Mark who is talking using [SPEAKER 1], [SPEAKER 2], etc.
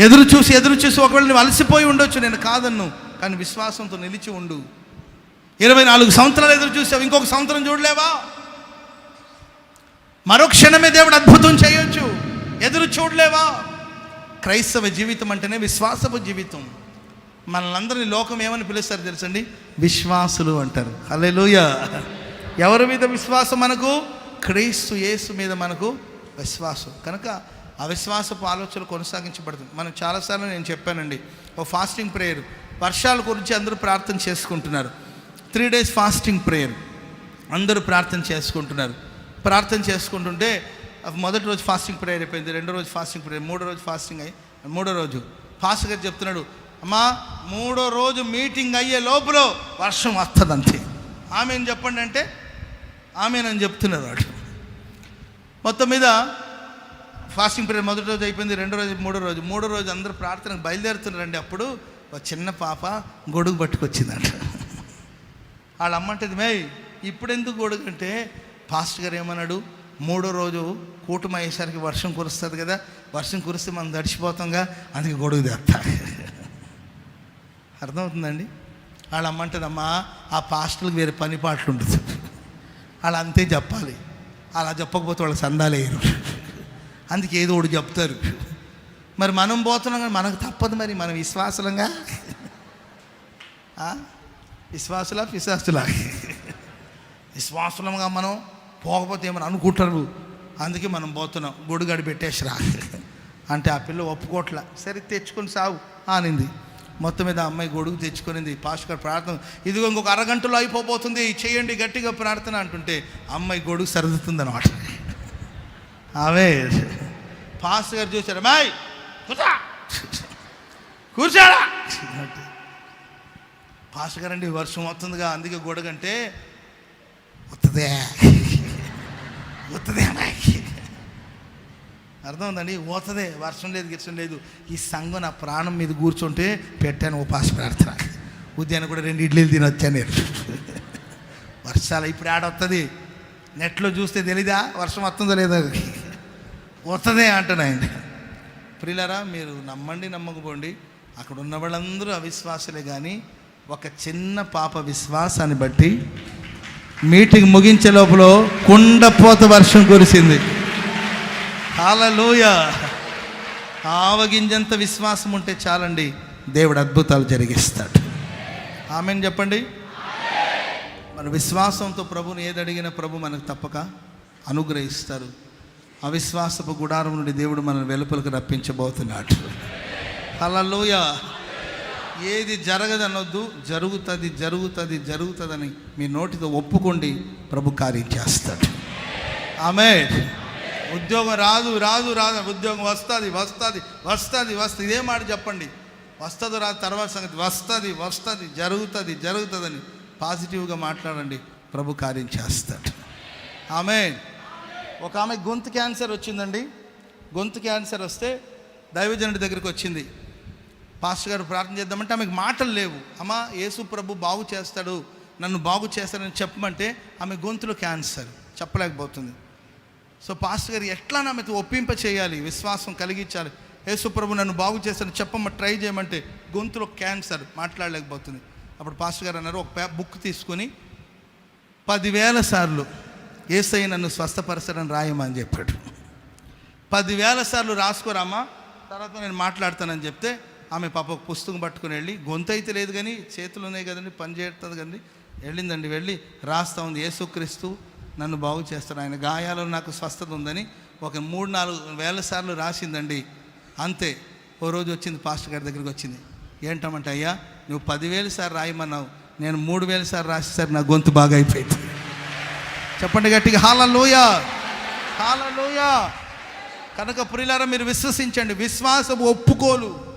[SPEAKER 1] ఎదురు చూసి ఎదురు చూసి ఒకవేళ నువ్వు అలసిపోయి ఉండొచ్చు. నేను కాదన్ను కానీ విశ్వాసంతో నిలిచి ఉండు. ఇరవై నాలుగు సంవత్సరాలు ఎదురు చూసావు ఇంకొక సంవత్సరం చూడలేవా? మరో క్షణమే దేవుడు అద్భుతం చేయొచ్చు. ఎదురు చూడలేవా? క్రైస్తవ జీవితం అంటేనే విశ్వాసపు జీవితం. మనల్ని లోకం ఏమని పిలుస్తారు తెలుసండి? విశ్వాసులు అంటారు. హల్లెలూయ. ఎవరి మీద విశ్వాసం మనకు? క్రీస్తు యేసు మీద మనకు విశ్వాసం. కనుక అవిశ్వాసపు ఆలోచనలు కొనసాగించబడుతుంది. మనం చాలాసార్లు నేను చెప్పానండి ఓ ఫాస్టింగ్ ప్రేయర్. వర్షాల గురించి అందరూ ప్రార్థన చేసుకుంటున్నారు. Three days fasting prayer. అందరూ ప్రార్థన చేసుకుంటున్నారు. ప్రార్థన చేసుకుంటుంటే మొదటి రోజు ఫాస్టింగ్ ప్రేయర్ అయిపోయింది రెండో రోజు ఫాస్టింగ్ ప్రేయర్ మూడో రోజు ఫాస్టింగ్ అయ్యి మూడో రోజు. ఫాస్ట్ గారు చెప్తున్నాడు అమ్మా మూడో రోజు మీటింగ్ అయ్యే లోపల వర్షం వస్తుంది అంతే ఆమె ఏం చెప్పండి అంటే ఆమెనని చెప్తున్నారు వాడు. మొత్తం మీద ఫాస్టింగ్ పీరియడ్ మొదటి రోజు అయిపోయింది రెండో రోజు మూడో రోజు. మూడో రోజు అందరూ ప్రార్థనకు బయలుదేరుతున్నారండి అప్పుడు ఒక చిన్న పాప గొడుగు పట్టుకొచ్చిందంట. వాళ్ళ అమ్మంటది మే ఇప్పుడు ఎందుకు గొడుగు? అంటే ఫాస్ట్ గారు ఏమన్నాడు? మూడో రోజు కూటమి అయ్యేసరికి వర్షం కురుస్తుంది కదా వర్షం కురిస్తే మనం తడిచిపోతాంగా అందుకే గొడుగు తెస్తా. అర్థమవుతుందండి? వాళ్ళ అమ్మంటదమ్మా ఆ పాస్టర్లకు వేరే పని పాటలు ఉండదు. వాళ్ళు అంతే చెప్పాలి. అలా చెప్పకపోతే వాళ్ళకి సందాలేరు అందుకే ఏదో ఒకటి చెప్తారు. మరి మనం పోతున్నాం కానీ మనకు తప్పదు మరి మనం విశ్వాసలంగా? ఆ? విశ్వాసులా విశ్వాసులంగా మనం పోకపోతే ఏమని అనుకుంటారు? అందుకే మనం పోతున్నాం. గొడుగడి పెట్టేసిరా. అంటే ఆ పిల్ల ఒప్పుకోట్ల. సరే తెచ్చుకొని సాగు ఆనింది మొత్తం మీద అమ్మాయి గొడుగు తెచ్చుకునింది. పాస్ట్ గారు ప్రార్థన ఇదిగో ఇంకొక అరగంటలో అయిపోబోతుంది. చేయండి గట్టిగా ప్రార్థన అంటుంటే అమ్మాయి గొడుగు సరిదుతుంది అనమాట ఆమె పాస్ గారు చూశారు? అమ్మాయి కూర్చో! కూర్చోడా పాస్ గారండి వర్షం వస్తుందిగా అందుకే గొడగంటే వస్తుందే వస్తుందే అమ్మాయి అర్థమైందండి పోతుంది వర్షం లేదు గిర్షం లేదు. ఈ సంఘం నా ప్రాణం మీద కూర్చుంటే పెట్టాను ఉపాస ప్రార్థన. ఉదయాన్ని కూడా రెండు ఇడ్లీలు తినొచ్చాను నేను? వర్షాలు ఇప్పుడు ఆడొస్తుంది నెట్లో చూస్తే తెలీదా? వర్షం వస్తుందో లేదో? వస్తుంది అంటున్నాయండి ప్రిలరా మీరు నమ్మండి నమ్మకపోండి. అక్కడ ఉన్న వాళ్ళందరూ అవిశ్వాసులే కానీ ఒక చిన్న పాప విశ్వాసాన్ని బట్టి మీటింగ్ ముగించే లోపల కుండపోత వర్షం కురిసింది. హాలలోయ ఆవగింజంత విశ్వాసం ఉంటే చాలండి దేవుడు అద్భుతాలు జరిగిస్తాడు. ఆమెను చెప్పండి. మన విశ్వాసంతో ప్రభుని ఏది అడిగినా ప్రభు మనకు తప్పక అనుగ్రహిస్తారు. అవిశ్వాసపు గుడారం నుండి దేవుడు మన వెలుపలకు రప్పించబోతున్నాడు. హల్లెలూయ. ఏది జరగదనొద్దు జరుగుతుంది జరుగుతుంది జరుగుతుందని మీ నోటితో ఒప్పుకోండి ప్రభు కార్యం చేస్తాడు. ఆమె ఉద్యోగం రాదు రాదు రాదు ఉద్యోగం వస్తుంది వస్తుంది వస్తుంది వస్తుంది. ఇదే మాట చెప్పండి. వస్తుంది రాదు తర్వాత సంగతి. వస్తుంది వస్తుంది జరుగుతుంది జరుగుతుందని పాజిటివ్గా మాట్లాడండి ప్రభు కార్యం చేస్తాడు. ఆమె ఒక ఆమె గొంతు క్యాన్సర్ వచ్చిందండి. గొంతు క్యాన్సర్ వస్తే దైవజనుడి దగ్గరికి వచ్చింది. పాస్టర్ గారు ప్రార్థన చేద్దామంటే ఆమెకు మాటలు లేవు. అమ్మా యేసు ప్రభు బాగు చేస్తాడు నన్ను బాగు చేస్తాడని చెప్పమంటే ఆమె గొంతులో క్యాన్సర్ చెప్పలేకపోతుంది. సో పాస్టర్ గారు ఎట్లా ఆమెతో ఒప్పింప చేయాలి? విశ్వాసం కలిగించాలి. యేసు ప్రభు నన్ను బాగు చేస్తాడని చెప్పమ్మ ట్రై చేయమంటే గొంతులో క్యాన్సర్ మాట్లాడలేకపోతుంది. అప్పుడు పాస్టర్ గారు అన్నారు ఒక బుక్ తీసుకొని పదివేల సార్లు ఏసై నన్ను స్వస్థపరచడని రాయమని చెప్పాడు. పదివేల సార్లు రాసుకోరామా? తర్వాత నేను మాట్లాడతానని చెప్తే ఆమె పాప పుస్తకం పట్టుకుని వెళ్ళి గొంతు అయితే లేదు కానీ చేతులు ఉన్నాయి కదండి పని చేస్తుంది కదండి. వెళ్ళిందండి వెళ్ళి రాస్తా ఉంది యేసుక్రీస్తు నన్ను బాగు చేస్తాడు ఆయన గాయాలు నాకు స్వస్థత ఉందని ఒక మూడు నాలుగు వేల సార్లు రాసిందండి. అంతే ఓ రోజు వచ్చింది పాస్టర్ గారి దగ్గరికి వచ్చింది. ఏంటమంటే అయ్యా నువ్వు పదివేలు సార్లు రాయమన్నావు నేను మూడు వేల సార్లు రాసేసరి నా గొంతు బాగా అయిపోయింది. చెప్పండి గట్టిగా. హాలలోయ హాలలోయ కనుక ప్రియులారా మీరు విశ్వసించండి. విశ్వాసము ఒప్పుకోలు.